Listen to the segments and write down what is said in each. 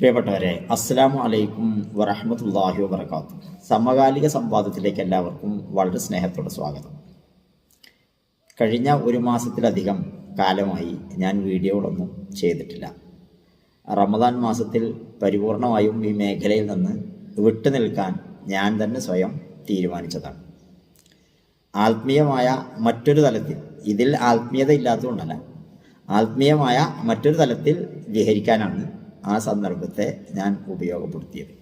പ്രിയപ്പെട്ടവരെ അസ്സാം വലൈക്കും വറഹമത്തല്ലാഹി വബർക്കാത്തു സമകാലിക സംവാദത്തിലേക്ക് എല്ലാവർക്കും വളരെ സ്നേഹത്തോടെ സ്വാഗതം. കഴിഞ്ഞ ഒരു മാസത്തിലധികം കാലമായി ഞാൻ വീഡിയോകളൊന്നും ചെയ്തിട്ടില്ല. റമദാൻ മാസത്തിൽ പരിപൂർണമായും ഈ മേഖലയിൽ നിന്ന് വിട്ടു നിൽക്കാൻ ഞാൻ തന്നെ സ്വയം തീരുമാനിച്ചതാണ്. ആത്മീയമായ മറ്റൊരു തലത്തിൽ ഇതിൽ ആത്മീയത ഇല്ലാത്തതുകൊണ്ടല്ല ആത്മീയമായ മറ്റൊരു തലത്തിൽ വിഹരിക്കാനാണ് ആ സന്ദർഭത്തെ ഞാൻ ഉപയോഗപ്പെടുത്തിയത്.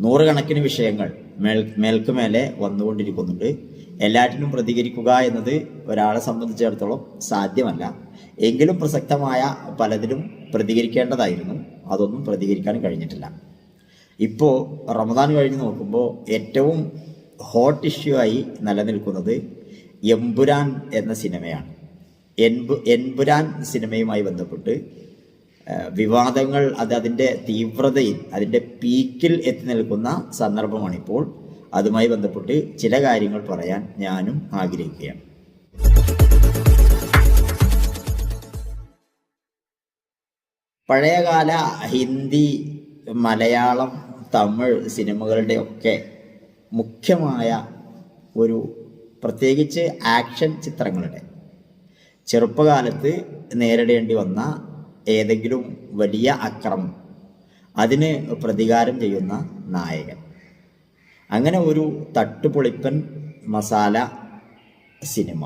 നൂറുകണക്കിന് വിഷയങ്ങൾ മേൽ മേൽക്കുമേലെ വന്നുകൊണ്ടിരിക്കുന്നുണ്ട്. എല്ലാറ്റിനും പ്രതികരിക്കുക എന്നത് ഒരാളെ സംബന്ധിച്ചിടത്തോളം സാധ്യമല്ല. എങ്കിലും പ്രസക്തമായ പലതിലും പ്രതികരിക്കേണ്ടതായിരുന്നു. അതൊന്നും പ്രതികരിക്കാൻ കഴിഞ്ഞിട്ടില്ല. ഇപ്പോൾ റമദാൻ കഴിഞ്ഞ് നോക്കുമ്പോൾ ഏറ്റവും ഹോട്ട് ഇഷ്യൂ ആയി നിലനിൽക്കുന്നത് എമ്പുരാൻ എന്ന സിനിമയാണ്. എൻപു എൻപുരാൻ സിനിമയുമായി ബന്ധപ്പെട്ട് വിവാദങ്ങൾ അത് അതിന്റെ തീവ്രതയിൽ അതിന്റെ പീക്കിൽ എത്തി നിൽക്കുന്ന സന്ദർഭമാണിപ്പോൾ അതുമായി ബന്ധപ്പെട്ട് ചില കാര്യങ്ങൾ പറയാൻ ഞാനും ആഗ്രഹിക്കുകയാണ്. പഴയകാല ഹിന്ദി മലയാളം തമിഴ് സിനിമകളുടെ ഒക്കെ മുഖ്യമായ ഒരു പ്രത്യേകിച്ച് ആക്ഷൻ ചിത്രങ്ങളുടെ ചെറുപ്പകാലത്ത് നേരിടേണ്ടി വന്ന ഏതെങ്കിലും വലിയ അക്രമം അതിന് പ്രതികാരം ചെയ്യുന്ന നായകൻ. അങ്ങനെ ഒരു തട്ടുപൊളിപ്പൻ മസാല സിനിമ.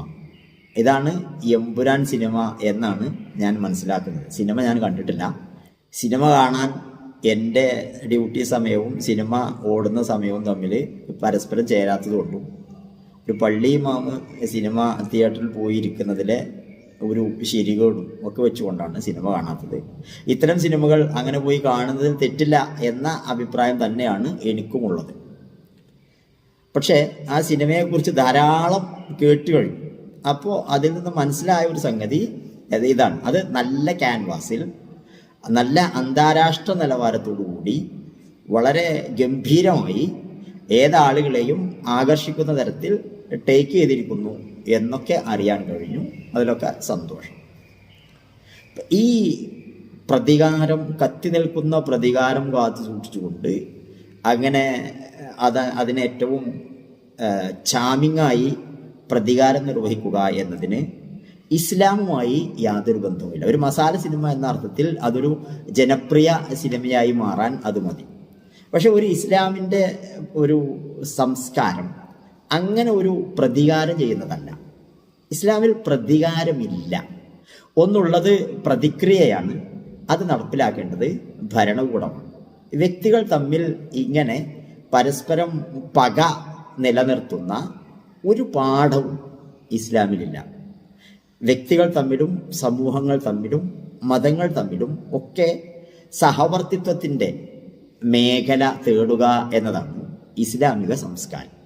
ഇതാണ് എമ്പുരാൻ സിനിമ എന്നാണ് ഞാൻ മനസ്സിലാക്കുന്നത്. സിനിമ ഞാൻ കണ്ടിട്ടില്ല. സിനിമ കാണാൻ എന്റെ ഡ്യൂട്ടി സമയവും സിനിമ ഓടുന്ന സമയവും തമ്മിൽ പരസ്പരം ചേരാത്തതുകൊണ്ടും ഒരു പള്ളി മാമ് സിനിമ തിയേറ്ററിൽ പോയിരിക്കുന്നതിലെ ഒരു ശരികളും ഒക്കെ വെച്ചുകൊണ്ടാണ് സിനിമ കാണാത്തത്. ഇത്തരം സിനിമകൾ അങ്ങനെ പോയി കാണുന്നതിൽ തെറ്റില്ല എന്ന അഭിപ്രായം തന്നെയാണ് എനിക്കുമുള്ളത്. പക്ഷേ ആ സിനിമയെക്കുറിച്ച് ധാരാളം കേട്ട് കഴിഞ്ഞു. അപ്പോൾ അതിൽ നിന്ന് മനസ്സിലായ ഒരു സംഗതി ഇതാണ്. അത് നല്ല ക്യാൻവാസിൽ നല്ല അന്താരാഷ്ട്ര നിലവാരത്തോടു കൂടി വളരെ ഗംഭീരമായി ഏതാളുകളെയും ആകർഷിക്കുന്ന തരത്തിൽ ടേക്ക് ചെയ്തിരിക്കുന്നു എന്നൊക്കെ അറിയാൻ കഴിഞ്ഞു. അതിലൊക്കെ സന്തോഷം. ഈ പ്രതികാരം കത്തി നിൽക്കുന്ന പ്രതികാരം കാത്തു സൂക്ഷിച്ചുകൊണ്ട് അങ്ങനെ അത് അതിനേറ്റവും ചാമിങ്ങായി പ്രതികാരം നിർവഹിക്കുക എന്നതിന് ഇസ്ലാമുമായി യാതൊരു ബന്ധവുമില്ല. ഒരു മസാല സിനിമ എന്ന അർത്ഥത്തിൽ അതൊരു ജനപ്രിയ സിനിമയായി മാറാൻ അത് മതി. പക്ഷെ ഒരു ഇസ്ലാമിന്റെ ഒരു സംസ്കാരം അങ്ങനെ ഒരു പ്രതികാരം ചെയ്യുന്നതല്ല. ഇസ്ലാമിൽ പ്രതികാരമില്ല. ഒന്നുള്ളത് പ്രതിക്രിയയാണ്. അത് നടപ്പിലാക്കേണ്ടത് ഭരണകൂടമാണ്. വ്യക്തികൾ തമ്മിൽ ഇങ്ങനെ പരസ്പരം പക നിലനിർത്തുന്ന ഒരു പാഠവും ഇസ്ലാമിലില്ല. വ്യക്തികൾ തമ്മിലും സമൂഹങ്ങൾ തമ്മിലും മതങ്ങൾ തമ്മിലും ഒക്കെ സഹവർത്തിത്വത്തിന്റെ മേഖല തേടുക എന്നതാണ് ഇസ്ലാമിക സംസ്കാരം.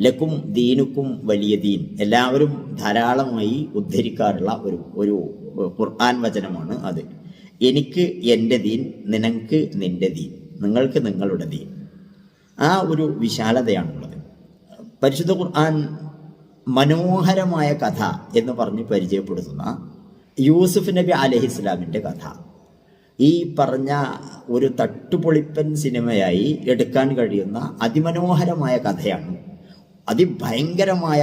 ലക്കും ദീനുക്കും വലിയ ദീൻ. എല്ലാവരും ധാരാളമായി ഉദ്ധരിക്കാറുള്ള ഒരു ഒരു ഖുർആൻ വചനമാണ് അത്. എനിക്ക് എന്റെ ദീൻ നിനക്ക് നിന്റെ ദീൻ നിങ്ങൾക്ക് നിങ്ങളുടെ ദീൻ. ആ ഒരു വിശാലതയാണുള്ളത്. പരിശുദ്ധ ഖുർആൻ മനോഹരമായ കഥ എന്ന് പറഞ്ഞ് പരിചയപ്പെടുത്തുന്ന യൂസുഫ് നബി അലഹി ഇസ്ലാമിന്റെ കഥ. ഈ പറഞ്ഞ ഒരു തട്ടുപൊളിപ്പൻ സിനിമയായി എടുക്കാൻ കഴിയുന്ന അതിമനോഹരമായ കഥയാണ് അതിഭയങ്കരമായ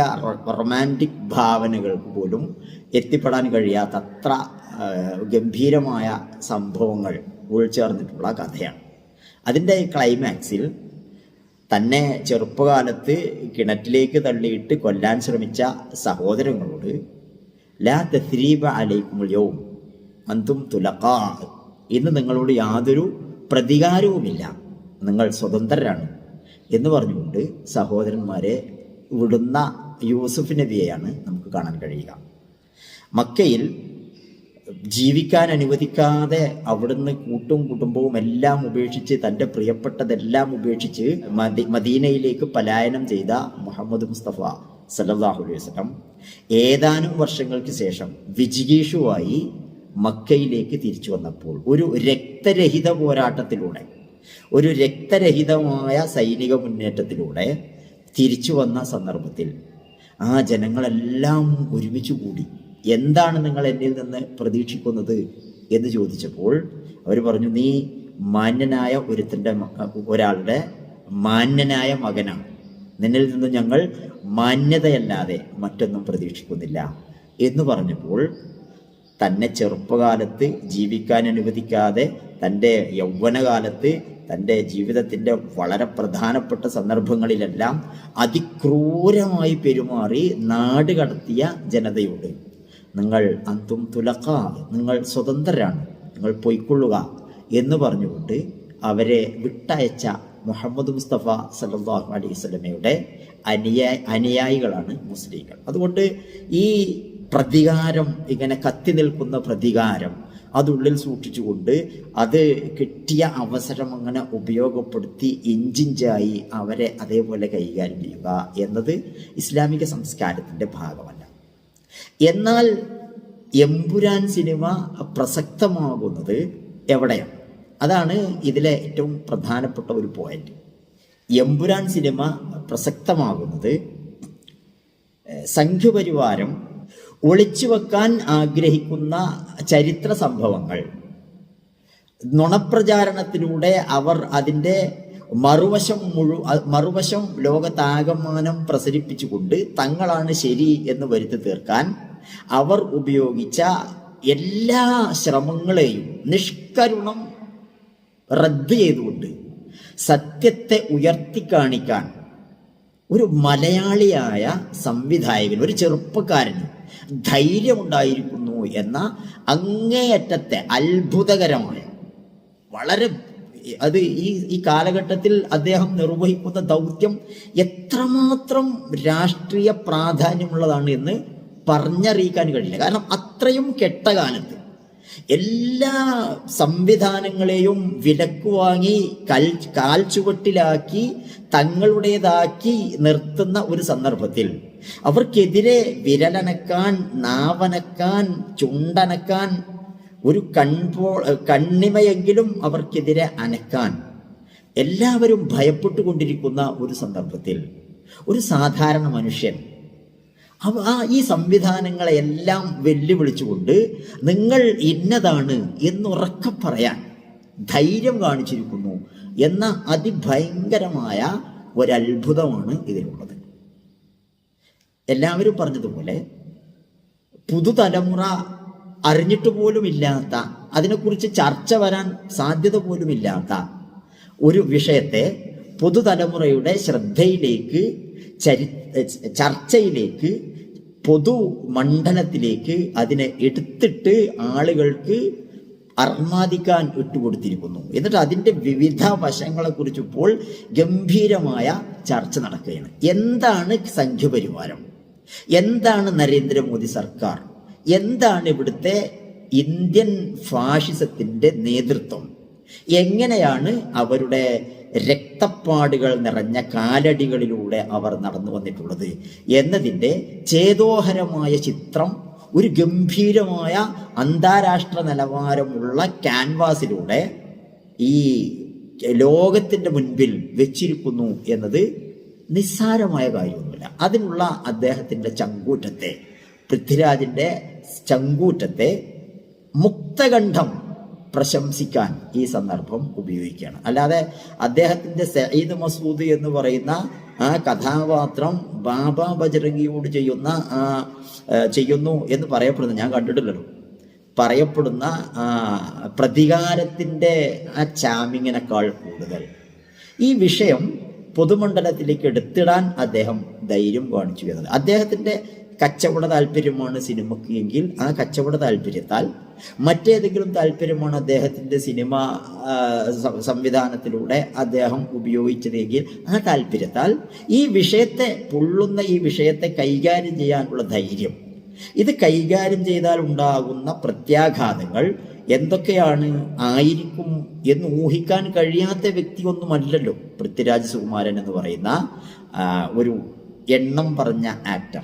റൊമാന്റിക് ഭാവനകൾക്ക് പോലും എത്തിപ്പെടാൻ കഴിയാത്ത അത്ര ഗംഭീരമായ സംഭവങ്ങൾ ഉൾച്ചേർന്നിട്ടുള്ള കഥയാണ്. അതിന്റെ ക്ലൈമാക്സിൽ തന്നെ ചെറുപ്പകാലത്ത് കിണറ്റിലേക്ക് തള്ളിയിട്ട് കൊല്ലാൻ ശ്രമിച്ച സഹോദരങ്ങളോട് ലാ തസ്രീബ അലൈക്കുമുള്യവും അന്തും തുലക്കാ ഇന്ന് നിങ്ങളോട് യാതൊരു പ്രതികാരവുമില്ല. നിങ്ങൾ സ്വതന്ത്രരാണ്. എന്ന് പറഞ്ഞുകൊണ്ട് സഹോദരന്മാരെ വിടുന്ന യൂസുഫ് നബിയെയാണ് നമുക്ക് കാണാൻ കഴിയുക. മക്കയിൽ ജീവിക്കാൻ അനുവദിക്കാതെ അവിടുന്ന് കൂട്ടും കുടുംബവും എല്ലാം ഉപേക്ഷിച്ച് തന്റെ പ്രിയപ്പെട്ടതെല്ലാം ഉപേക്ഷിച്ച് മദി മദീനയിലേക്ക് പലായനം ചെയ്ത മുഹമ്മദ് മുസ്തഫ സല്ലല്ലാഹു അലൈഹി വസ്ലം ഏതാനും വർഷങ്ങൾക്ക് ശേഷം വിജിഗീഷുവായി മക്കയിലേക്ക് തിരിച്ചു വന്നപ്പോൾ ഒരു രക്തരഹിത പോരാട്ടത്തിലൂടെ ഒരു രക്തരഹിതമായ സൈനിക മുന്നേറ്റത്തിലൂടെ തിരിച്ചു വന്ന സന്ദർഭത്തിൽ ആ ജനങ്ങളെല്ലാം ഒരുമിച്ച് കൂടി എന്താണ് നിങ്ങൾ എന്നിൽ നിന്ന് പ്രതീക്ഷിക്കുന്നത് എന്ന് ചോദിച്ചപ്പോൾ അവർ പറഞ്ഞു നീ മാന്യനായ ഒരുത്തന്റെ ഒരാളുടെ മാന്യനായ മകനാണ്. നിന്നിൽ നിന്ന് ഞങ്ങൾ മാന്യതയല്ലാതെ മറ്റൊന്നും പ്രതീക്ഷിക്കുന്നില്ല. എന്ന് പറഞ്ഞപ്പോൾ തന്നെ ചെറുപ്പകാലത്ത് ജീവിക്കാൻ അനുവദിക്കാതെ തന്റെ യൗവനകാലത്ത് തന്റെ ജീവിതത്തിന്റെ വളരെ പ്രധാനപ്പെട്ട സന്ദർഭങ്ങളിലെല്ലാം അതിക്രൂരമായി പെരുമാറി നാട് കടത്തിയ ജനതയോട് നിങ്ങൾ അന്തും തുലക്ക നിങ്ങൾ സ്വതന്ത്രരാണ് നിങ്ങൾ പൊയ്ക്കൊള്ളുക എന്ന് പറഞ്ഞുകൊണ്ട് അവരെ വിട്ടയച്ച മുഹമ്മദ് മുസ്തഫ സല്ലാഹു അലൈഹി സ്വലമയുടെ അനുയാ അനുയായികളാണ് മുസ്ലിങ്ങൾ. അതുകൊണ്ട് ഈ പ്രതികാരം ഇങ്ങനെ കത്തി നിൽക്കുന്ന പ്രതികാരം അതുള്ളിൽ സൂക്ഷിച്ചുകൊണ്ട് അത് കിട്ടിയ അവസരം അങ്ങനെ ഉപയോഗപ്പെടുത്തി ഇഞ്ചിഞ്ചായി അവരെ അതേപോലെ കൈകാര്യം ചെയ്യുക എന്നത് ഇസ്ലാമിക സംസ്കാരത്തിന്റെ ഭാഗമല്ല. എന്നാൽ എമ്പുരാൻ സിനിമ പ്രസക്തമാകുന്നത് എവിടെയാണ്? അതാണ് ഇതിലെ ഏറ്റവും പ്രധാനപ്പെട്ട ഒരു പോയിന്റ് എമ്പുരാൻ സിനിമ പ്രസക്തമാകുന്നത് സംഘപരിവാരം ഒളിച്ചു വെക്കാൻ ആഗ്രഹിക്കുന്ന ചരിത്ര സംഭവങ്ങൾ. നുണപ്രചാരണത്തിലൂടെ അവർ അതിന്റെ മറുവശം മുഴു മറുവശം ലോകത്താകമാനം പ്രസരിപ്പിച്ചുകൊണ്ട് തങ്ങളാണ് ശരി എന്ന് വരുത്തി തീർക്കാൻ അവർ ഉപയോഗിച്ച എല്ലാ ശ്രമങ്ങളെയും നിഷ്കരുണം റദ്ദ് ചെയ്തുകൊണ്ട് സത്യത്തെ ഉയർത്തി കാണിക്കാൻ ഒരു മലയാളിയായ സംവിധായകൻ ഒരു ചെറുപ്പക്കാരന് ധൈര്യമുണ്ടായിരിക്കുന്നു എന്ന അങ്ങേയറ്റത്തെ അത്ഭുതകരമായ വളരെ അത് ഈ ഈ കാലഘട്ടത്തിൽ അദ്ദേഹം നിർവഹിക്കുന്ന ദൗത്യം എത്രമാത്രം രാഷ്ട്രീയ പ്രാധാന്യമുള്ളതാണ് എന്ന് പറഞ്ഞറിയിക്കാൻ കഴിയില്ല. കാരണം അത്രയും കെട്ട കാലത്ത് എല്ലാ സംവിധാനങ്ങളെയും വിലക്ക് വാങ്ങി കൽ കാൽച്ചുവട്ടിലാക്കി തങ്ങളുടേതാക്കി നിർത്തുന്ന ഒരു സന്ദർഭത്തിൽ അവർക്കെതിരെ വിരലനക്കാൻ നാവനക്കാൻ ചുണ്ടനക്കാൻ ഒരു കൺപോ കണ്ണിമയെങ്കിലും അവർക്കെതിരെ അനക്കാൻ എല്ലാവരും ഭയപ്പെട്ടുകൊണ്ടിരിക്കുന്ന ഒരു സന്ദർഭത്തിൽ ഒരു സാധാരണ മനുഷ്യൻ ആ ഈ സംവിധാനങ്ങളെല്ലാം വെല്ലുവിളിച്ചുകൊണ്ട് നിങ്ങൾ ഇന്നതാണ് എന്നുറക്കം പറയാൻ ധൈര്യം കാണിച്ചിരിക്കുന്നു എന്ന അതിഭയങ്കരമായ ഒരത്ഭുതമാണ് ഇതിലുള്ളത്. എല്ലാവരും പറഞ്ഞതുപോലെ പുതുതലമുറ അറിഞ്ഞിട്ട് പോലുമില്ലാത്ത അതിനെക്കുറിച്ച് ചർച്ച വരാൻ സാധ്യത പോലുമില്ലാത്ത ഒരു വിഷയത്തെ പുതുതലമുറയുടെ ശ്രദ്ധയിലേക്ക് ചരി ചർച്ചയിലേക്ക് പൊതു മണ്ഡലത്തിലേക്ക് അതിനെ എടുത്തിട്ട് ആളുകൾക്ക് അർമാദിക്കാൻ ഇട്ടുകൊടുത്തിരിക്കുന്നു. എന്നിട്ട് അതിന്റെ വിവിധ വശങ്ങളെക്കുറിച്ച് ഇപ്പോൾ ഗംഭീരമായ ചർച്ച നടക്കുകയാണ്. എന്താണ് സംഘപരിവാരം എന്താണ് നരേന്ദ്രമോദി സർക്കാർ? എന്താണ് ഇവിടുത്തെ ഇന്ത്യൻ ഫാഷിസത്തിന്റെ നേതൃത്വം? എങ്ങനെയാണ് അവരുടെ രക്തപ്പാടുകൾ നിറഞ്ഞ കാലടികളിലൂടെ അവർ നടന്നു വന്നിട്ടുള്ളത്? എന്നതിന്റെ ചേതോഹരമായ ചിത്രം ഒരു ഗംഭീരമായ അന്താരാഷ്ട്ര നിലവാരമുള്ള ക്യാൻവാസിലൂടെ ഈ ലോകത്തിന്റെ മുൻപിൽ വെച്ചിരിക്കുന്നു എന്നത് നിസ്സാരമായ കാര്യമൊന്നുമില്ല. അതിനുള്ള അദ്ദേഹത്തിന്റെ ചങ്കൂറ്റത്തെ പൃഥ്വിരാജിന്റെ ചങ്കൂറ്റത്തെ മുക്തകണ്ഠം പ്രശംസിക്കാൻ ഈ സന്ദർഭം ഉപയോഗിക്കുകയാണ്. അല്ലാതെ അദ്ദേഹത്തിന്റെ സയ്യിദ് മസൂദ് എന്ന് പറയുന്ന ആ കഥാപാത്രം ബാബ ബജറംഗിയോട് ചെയ്യുന്ന ചെയ്യുന്നു എന്ന് പറയപ്പെടുന്നു ഞാൻ കണ്ടിട്ടില്ലല്ലോ. പറയപ്പെടുന്ന പ്രതികാരത്തിന്റെ ആ ചാമിങ്ങിനേക്കാൾ കൂടുതൽ. ഈ വിഷയം പൊതുമണ്ഡലത്തിലേക്ക് എടുത്തിടാൻ അദ്ദേഹം ധൈര്യം കാണിച്ചു എന്നത്. അദ്ദേഹത്തിന്റെ കച്ചവട താല്പര്യമാണ് സിനിമയ്ക്ക് എങ്കിൽ ആ കച്ചവട താല്പര്യത്താൽ മറ്റേതെങ്കിലും താല്പര്യമാണ് അദ്ദേഹത്തിന്റെ സിനിമ സംവിധാനത്തിലൂടെ അദ്ദേഹം ഉപയോഗിച്ചതെങ്കിൽ ആ താല്പര്യത്താൽ ഈ വിഷയത്തെ പൊള്ളുന്ന ഈ വിഷയത്തെ കൈകാര്യം ചെയ്യാനുള്ള ധൈര്യം. ഇത് കൈകാര്യം ചെയ്താൽ ഉണ്ടാകുന്ന പ്രത്യാഘാതങ്ങൾ എന്തൊക്കെയാണ് ആയിരിക്കും എന്ന് ഊഹിക്കാൻ കഴിയാത്ത വ്യക്തിയൊന്നുമല്ലല്ലോ പൃഥ്വിരാജ് സുകുമാരൻ എന്ന് പറയുന്ന ഒരു എണ്ണം പറഞ്ഞ ആക്ടർ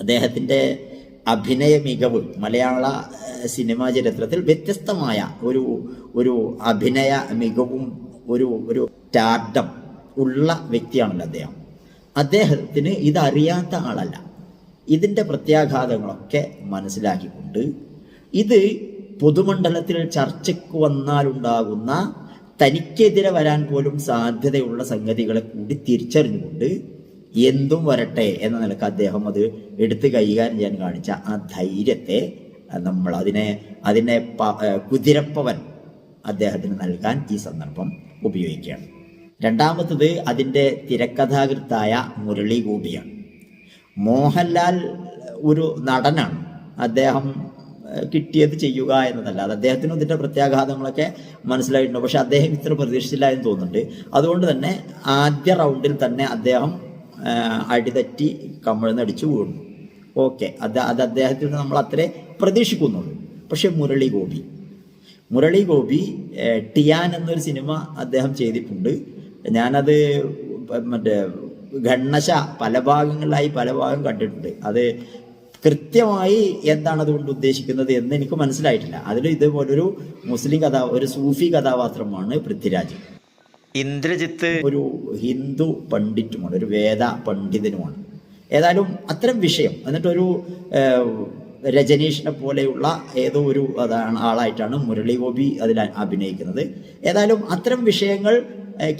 അദ്ദേഹത്തിന്റെ അഭിനയ മികവ് മലയാള സിനിമാ ചരിത്രത്തിൽ വ്യത്യസ്തമായ ഒരു ഒരു അഭിനയ മികവും ഒരു ഒരു ടാർഡം ഉള്ള വ്യക്തിയാണല്ലോ അദ്ദേഹം. അദ്ദേഹത്തിന് ഇതറിയാത്ത ആളല്ല. ഇതിന്റെ പ്രത്യാഘാതങ്ങളൊക്കെ മനസ്സിലാക്കിക്കൊണ്ട് ഇത് പൊതുമണ്ഡലത്തിൽ ചർച്ചയ്ക്ക് വന്നാലുണ്ടാകുന്ന തനിക്കെതിരെ വരാൻ പോലും സാധ്യതയുള്ള സംഗതികളെ കൂടി തിരിച്ചറിഞ്ഞുകൊണ്ട് എന്തും വരട്ടെ എന്ന നിലയ്ക്ക് അദ്ദേഹം അത് എടുത്ത് കൈകാര്യം ചെയ്യാൻ കാണിച്ച ആ ധൈര്യത്തെ നമ്മൾ അതിനെ അതിനെ കുതിരപ്പവൻ അദ്ദേഹത്തിന് നൽകാൻ ഈ സന്ദർഭം ഉപയോഗിക്കുകയാണ്. രണ്ടാമത്തത് അതിന്റെ തിരക്കഥാകൃത്തായ മുരളി ഗോപിയാണ് മോഹൻലാൽ ഒരു നടനാണ്. അദ്ദേഹം കിട്ടിയത് ചെയ്യുക എന്നതല്ലാതെ അദ്ദേഹത്തിനും ഇതിന്റെ പ്രത്യാഘാതങ്ങളൊക്കെ മനസ്സിലായിട്ടുണ്ട്. പക്ഷെ അദ്ദേഹം ഇത്ര പ്രതീക്ഷിച്ചില്ല എന്ന് തോന്നുന്നുണ്ട്. അതുകൊണ്ട് തന്നെ ആദ്യ റൗണ്ടിൽ തന്നെ അദ്ദേഹം അടിതെറ്റി കമിഴ്ന്നടിച്ചു വീണു. ഓക്കെ. അത് അത് അദ്ദേഹത്തിൽ നിന്ന് നമ്മൾ അത്രേ പ്രതീക്ഷിക്കുന്നുള്ളൂ. പക്ഷെ മുരളി ഗോപി. മുരളി ഗോപി ടിയാൻ എന്നൊരു സിനിമ അദ്ദേഹം ചെയ്തിട്ടുണ്ട്. ഞാനത് മറ്റേ ഘണ്ണശ പല ഭാഗങ്ങളിലായി പല ഭാഗം കണ്ടിട്ടുണ്ട്. അത് കൃത്യമായി എന്താണ് അതുകൊണ്ട് ഉദ്ദേശിക്കുന്നത് എന്ന് എനിക്ക് മനസ്സിലായിട്ടില്ല. അതിൽ ഇതുപോലൊരു മുസ്ലിം കഥാ ഒരു സൂഫി കഥാപാത്രമാണ് പൃഥ്വിരാജ്. ഇന്ദ്രജിത്ത് ഒരു ഹിന്ദു പണ്ഡിറ്റുമാണ് ഒരു വേദ പണ്ഡിതനുമാണ്. ഏതായാലും അത്തരം വിഷയം എന്നിട്ടൊരു രജനീഷിനെ പോലെയുള്ള ഏതോ ഒരു അതാണ് ആളായിട്ടാണ് മുരളി ഗോപി അതിൽ അഭിനയിക്കുന്നത്. ഏതായാലും അത്തരം വിഷയങ്ങൾ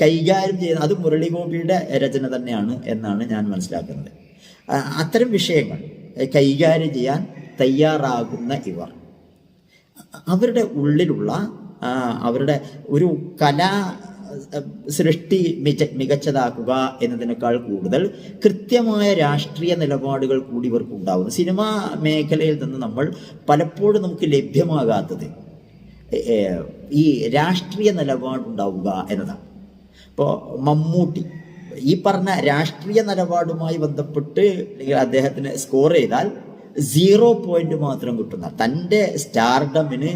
കൈകാര്യം ചെയ്യുന്ന അത് മുരളി ഗോപിയുടെ രചന തന്നെയാണ് എന്നാണ് ഞാൻ മനസ്സിലാക്കുന്നത്. അത്തരം വിഷയങ്ങൾ കൈകാര്യം ചെയ്യാൻ തയ്യാറാകുന്ന ഇവർ. അവരുടെ ഉള്ളിലുള്ള അവരുടെ ഒരു കലാ സൃഷ്ടി മിച മികച്ചതാക്കുക എന്നതിനേക്കാൾ കൂടുതൽ കൃത്യമായ രാഷ്ട്രീയ നിലപാടുകൾ കൂടി ഇവർക്ക് ഉണ്ടാകുന്നു സിനിമാ മേഖലയിൽ നിന്ന് നമ്മൾ പലപ്പോഴും നമുക്ക് ലഭ്യമാകാത്തത് ഈ രാഷ്ട്രീയ നിലപാടുണ്ടാവുക എന്നതാണ്. ഇപ്പോൾ മമ്മൂട്ടി ഈ പറഞ്ഞ രാഷ്ട്രീയ നിലപാടുമായി ബന്ധപ്പെട്ട് അല്ലെങ്കിൽ അദ്ദേഹത്തിന് സ്കോർ ചെയ്താൽ സീറോ പോയിന്റ് മാത്രം കിട്ടുന്ന തന്റെ സ്റ്റാർഡമിന്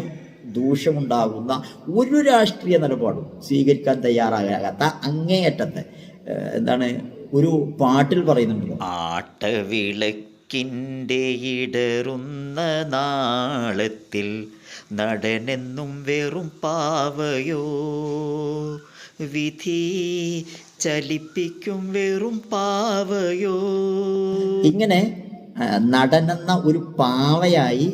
ദൂഷ്യമുണ്ടാകുന്ന ഒരു രാഷ്ട്രീയ നിലപാടും സ്വീകരിക്കാൻ തയ്യാറാകാത്ത അങ്ങേയറ്റത്തെ എന്താണ് ഒരു പാട്ടിൽ പറയുന്നുണ്ടല്ലോ. ആട്ടവിളക്കിന്റെ ഇടറുന്ന നാളത്തിൽ നടനെന്നും വെറും പാവയോ വിധി ചലിപ്പിക്കും വെറും പാവയോ? ഇങ്ങനെ നടനെന്ന ഒരു പാവയായി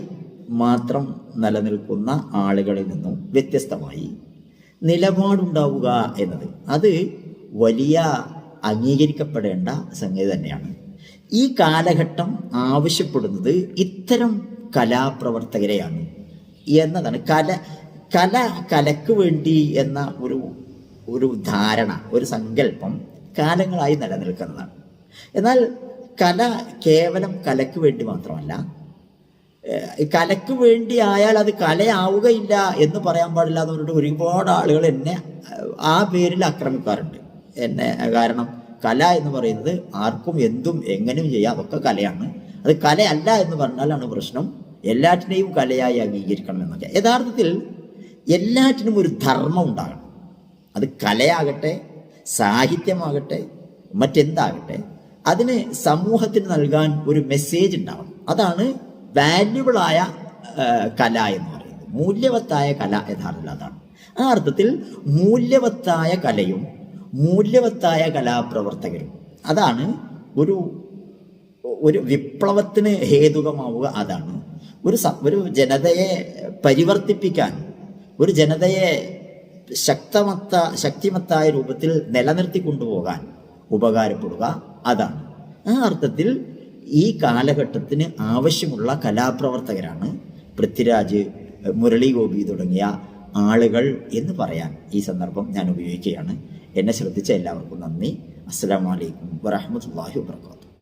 മാത്രം നിലനിൽക്കുന്ന ആളുകളിൽ നിന്നും വ്യത്യസ്തമായി നിലപാടുണ്ടാവുക എന്നത്. അത് വലിയ അംഗീകരിക്കപ്പെടേണ്ട സംഗതി തന്നെയാണ്. ഈ കാലഘട്ടം ആവശ്യപ്പെടുന്നത് ഇത്തരം കലാപ്രവർത്തകരെയാണ്. എന്നതാണ് കല കല കലക്ക് വേണ്ടി എന്ന ഒരു ഒരു ധാരണ ഒരു സങ്കല്പം കാലങ്ങളായി നിലനിൽക്കുന്നതാണ്. എന്നാൽ കല കേവലം കലയ്ക്ക് വേണ്ടി മാത്രമല്ല കലയ്ക്ക് വേണ്ടി ആയാൽ അത് കലയാവുകയില്ല എന്ന് പറയാൻ പാടില്ല എന്ന് പറഞ്ഞിട്ട് ഒരുപാട് ആളുകൾ എന്നെ ആ പേരിൽ ആക്രമിക്കാറുണ്ട്. എന്നെ കാരണം കല എന്ന് പറയുന്നത് ആർക്കും എന്തും എങ്ങനെയും ചെയ്യാം അതൊക്കെ കലയാണ്. അത് കലയല്ല എന്ന് പറഞ്ഞാലാണ് പ്രശ്നം. എല്ലാറ്റിനെയും കലയായി അംഗീകരിക്കണം എന്നൊക്കെ. യഥാർത്ഥത്തിൽ എല്ലാറ്റിനും ഒരു ധർമ്മം ഉണ്ടാകണം. അത് കലയാകട്ടെ സാഹിത്യമാകട്ടെ മറ്റെന്താകട്ടെ അതിന് സമൂഹത്തിന് നൽകാൻ ഒരു മെസ്സേജ് ഉണ്ടാവണം. അതാണ് വാല്യുബിളായ കല എന്ന് പറയുന്നത്. മൂല്യവത്തായ കല യഥാർത്ഥത്തിൽ അതാണ്. ആ അർത്ഥത്തിൽ മൂല്യവത്തായ കലയും മൂല്യവത്തായ കലാപ്രവർത്തകരും. അതാണ് ഒരു ഒരു വിപ്ലവത്തിന് ഹേതുകമാവുക അതാണ്. ഒരു ഒരു ജനതയെ പരിവർത്തിപ്പിക്കാൻ ഒരു ജനതയെ ശക്തമത്ത ശക്തിമത്തായ രൂപത്തിൽ നിലനിർത്തി കൊണ്ടുപോകാൻ ഉപകാരപ്പെടുക അതാണ്. ആ അർത്ഥത്തിൽ ഈ കാലഘട്ടത്തിന് ആവശ്യമുള്ള കലാപ്രവർത്തകരാണ് പൃഥ്വിരാജ് മുരളി ഗോപി തുടങ്ങിയ ആളുകൾ എന്ന് പറയാൻ ഈ സന്ദർഭം ഞാൻ ഉപയോഗിക്കുകയാണ്. എന്നെ ശ്രദ്ധിച്ച എല്ലാവർക്കും നന്ദി. അസ്സാം വലൈക്കും വറഹമത്തല്ലാഹി വാത്തു